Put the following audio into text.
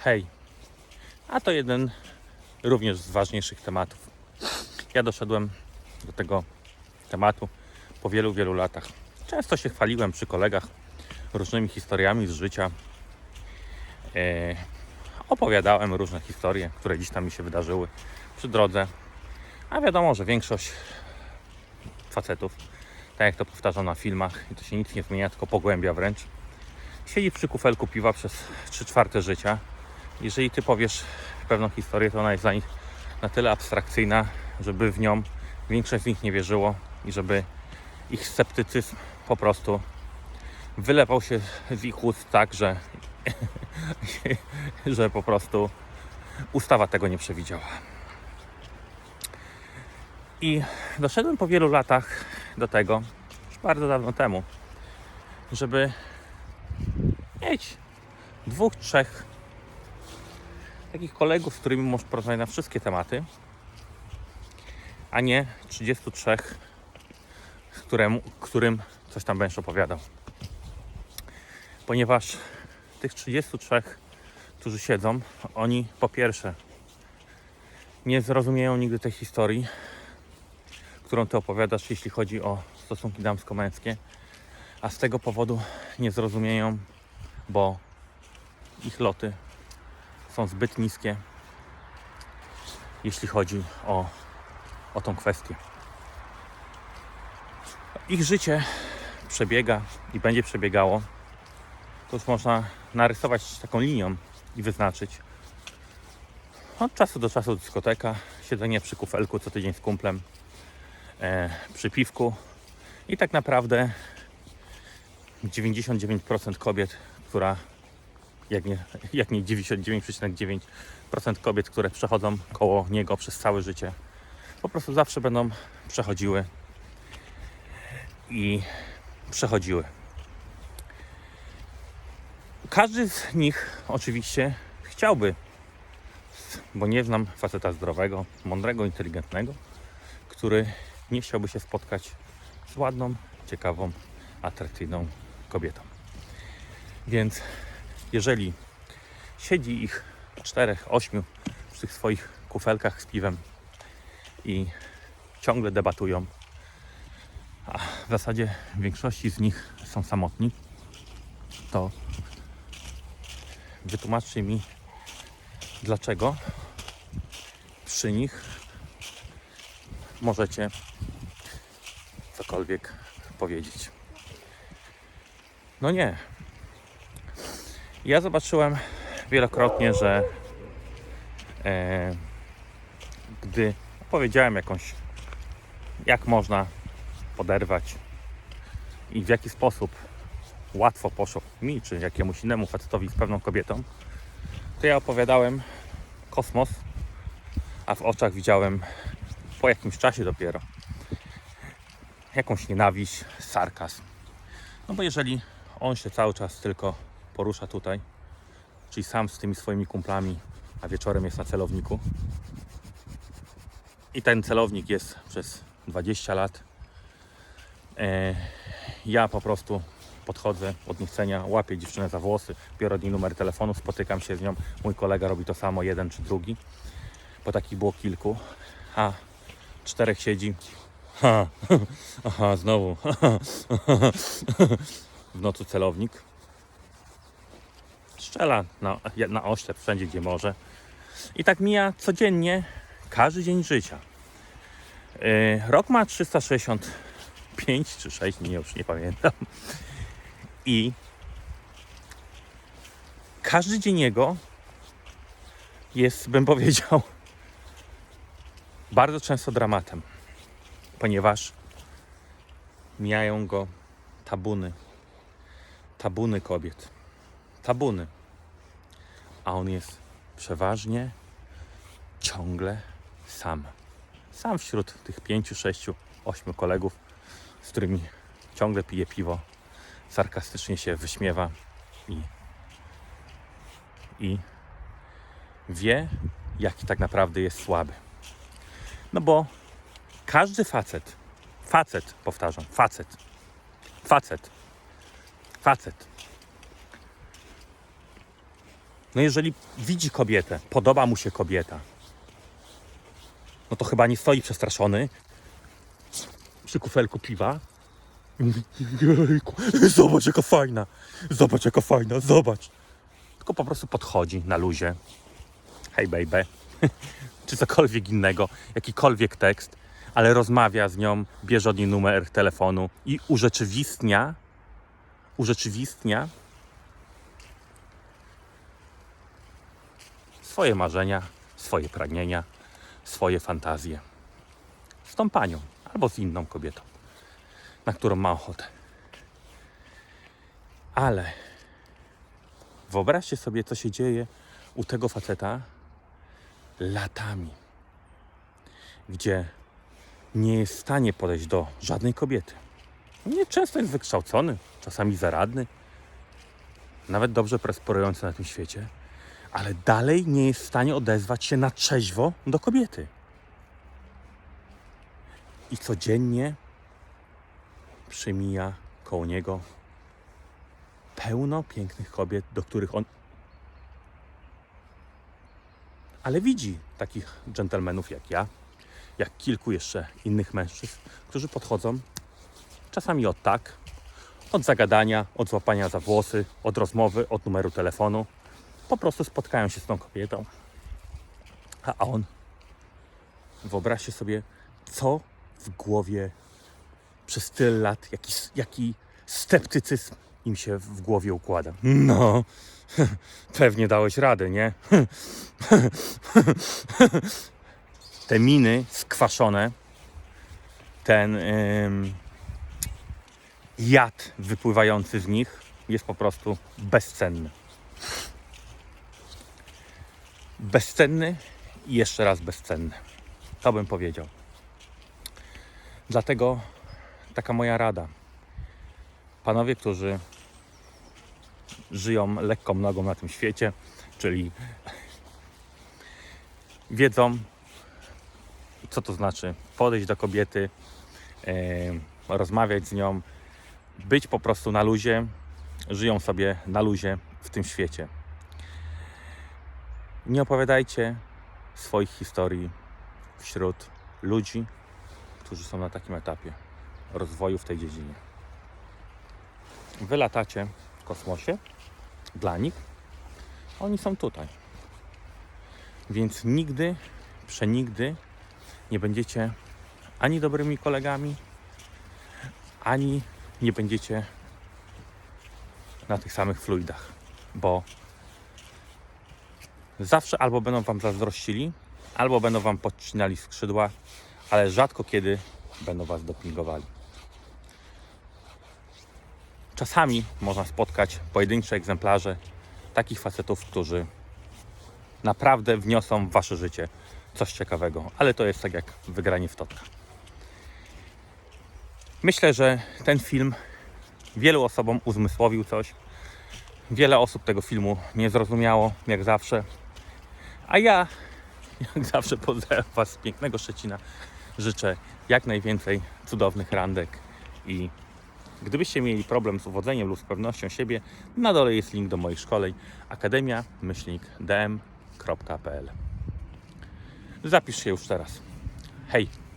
Hej, a to jeden również z ważniejszych tematów. Ja doszedłem do tego tematu po wielu, wielu latach. Często się chwaliłem przy kolegach różnymi historiami z życia. E, opowiadałem różne historie, które gdzieś tam mi się wydarzyły przy drodze. A wiadomo, że większość facetów, tak jak to powtarzam na filmach, i to się nic nie zmienia, tylko pogłębia wręcz, siedzi przy kufelku piwa przez 3 czwarte życia. Jeżeli ty powiesz pewną historię, to ona jest dla nich na tyle abstrakcyjna, żeby w nią większość z nich nie wierzyło i żeby ich sceptycyzm po prostu wylewał się z ich ust tak, że, że po prostu ustawa tego nie przewidziała. I doszedłem po wielu latach do tego, już bardzo dawno temu, żeby mieć dwóch, trzech takich kolegów, z którymi możesz porozmawiać na wszystkie tematy, a nie 33, któremu, którym coś tam będziesz opowiadał. Ponieważ tych 33, którzy siedzą, oni po pierwsze nie zrozumieją nigdy tej historii, którą ty opowiadasz, jeśli chodzi o stosunki damsko-męskie, a z tego powodu nie zrozumieją, bo ich loty są zbyt niskie, jeśli chodzi o, o tą kwestię. Ich życie przebiega i będzie przebiegało. To już można narysować taką linią i wyznaczyć. Od czasu do czasu dyskoteka, siedzenie przy kufelku co tydzień z kumplem, e, przy piwku i tak naprawdę 99% kobiet, która jak nie, jak nie 99,9% kobiet, które przechodzą koło niego przez całe życie, po prostu zawsze będą przechodziły i przechodziły. Każdy z nich oczywiście chciałby, bo nie znam faceta zdrowego, mądrego, inteligentnego, który nie chciałby się spotkać z ładną, ciekawą, atrakcyjną kobietą. Więc jeżeli siedzi ich czterech, ośmiu w tych swoich kufelkach z piwem i ciągle debatują, a w zasadzie większości z nich są samotni, to wytłumaczcie mi, dlaczego przy nich możecie cokolwiek powiedzieć. No nie, ja zobaczyłem wielokrotnie, że e, gdy powiedziałem jakąś, jak można poderwać i w jaki sposób łatwo poszło mi czy jakiemuś innemu facetowi z pewną kobietą, to ja opowiadałem kosmos, a w oczach widziałem po jakimś czasie dopiero jakąś nienawiść, sarkazm. No bo jeżeli on się cały czas tylko porusza tutaj, czyli sam z tymi swoimi kumplami, a wieczorem jest na celowniku. I ten celownik jest przez 20 lat. E, ja po prostu podchodzę od niechcenia, łapię dziewczynę za włosy, biorę od niej numer telefonu, spotykam się z nią. Mój kolega robi to samo, jeden czy drugi. Bo takich było kilku. A czterech siedzi. Ha, aha, znowu. w nocy celownik strzela na, na oślep wszędzie, gdzie może. I tak mija codziennie, każdy dzień życia. Yy, rok ma 365 czy 6, nie, już nie pamiętam. I każdy dzień jego jest, bym powiedział, bardzo często dramatem, ponieważ mijają go tabuny, tabuny kobiet, tabuny a on jest przeważnie ciągle sam. Sam wśród tych pięciu, sześciu, ośmiu kolegów, z którymi ciągle pije piwo, sarkastycznie się wyśmiewa i, i wie, jaki tak naprawdę jest słaby. No bo każdy facet, facet, powtarzam, facet, facet, facet No jeżeli widzi kobietę, podoba mu się kobieta, no to chyba nie stoi przestraszony przy kufelku piwa. i Jejku, zobacz jaka fajna, zobacz jaka fajna, zobacz. Tylko po prostu podchodzi na luzie. Hej baby. Czy cokolwiek innego, jakikolwiek tekst, ale rozmawia z nią, bierze od niej numer telefonu i urzeczywistnia, urzeczywistnia swoje marzenia, swoje pragnienia, swoje fantazje. Z tą panią albo z inną kobietą, na którą ma ochotę. Ale wyobraźcie sobie, co się dzieje u tego faceta latami, gdzie nie jest w stanie podejść do żadnej kobiety. Nie często jest wykształcony, czasami zaradny, nawet dobrze prosperujący na tym świecie, ale dalej nie jest w stanie odezwać się na trzeźwo do kobiety. I codziennie przemija koło niego pełno pięknych kobiet, do których on. Ale widzi takich dżentelmenów jak ja, jak kilku jeszcze innych mężczyzn, którzy podchodzą czasami od tak, od zagadania, od złapania za włosy, od rozmowy, od numeru telefonu. Po prostu spotkają się z tą kobietą. A on, wyobraźcie sobie, co w głowie przez tyle lat, jaki, jaki sceptycyzm im się w głowie układa. No, pewnie dałeś radę, nie? Te miny skwaszone, ten jad wypływający z nich jest po prostu bezcenny. Bezcenny i jeszcze raz bezcenny. To bym powiedział. Dlatego taka moja rada. Panowie, którzy żyją lekką nogą na tym świecie, czyli wiedzą, co to znaczy podejść do kobiety, e, rozmawiać z nią, być po prostu na luzie, żyją sobie na luzie w tym świecie. Nie opowiadajcie swoich historii wśród ludzi, którzy są na takim etapie rozwoju w tej dziedzinie. Wy latacie w kosmosie dla nich, oni są tutaj. Więc nigdy, przenigdy nie będziecie ani dobrymi kolegami, ani nie będziecie na tych samych fluidach, bo zawsze albo będą Wam zazdrościli, albo będą Wam podcinali skrzydła, ale rzadko kiedy będą Was dopingowali. Czasami można spotkać pojedyncze egzemplarze takich facetów, którzy naprawdę wniosą w Wasze życie coś ciekawego, ale to jest tak jak wygranie w totka. Myślę, że ten film wielu osobom uzmysłowił coś. Wiele osób tego filmu nie zrozumiało, jak zawsze. A ja, jak zawsze, pozdrawiam Was z pięknego Szczecina. Życzę jak najwięcej cudownych randek i gdybyście mieli problem z uwodzeniem lub z pewnością siebie, na dole jest link do moich szkoleń akademia-dm.pl Zapisz się już teraz. Hej!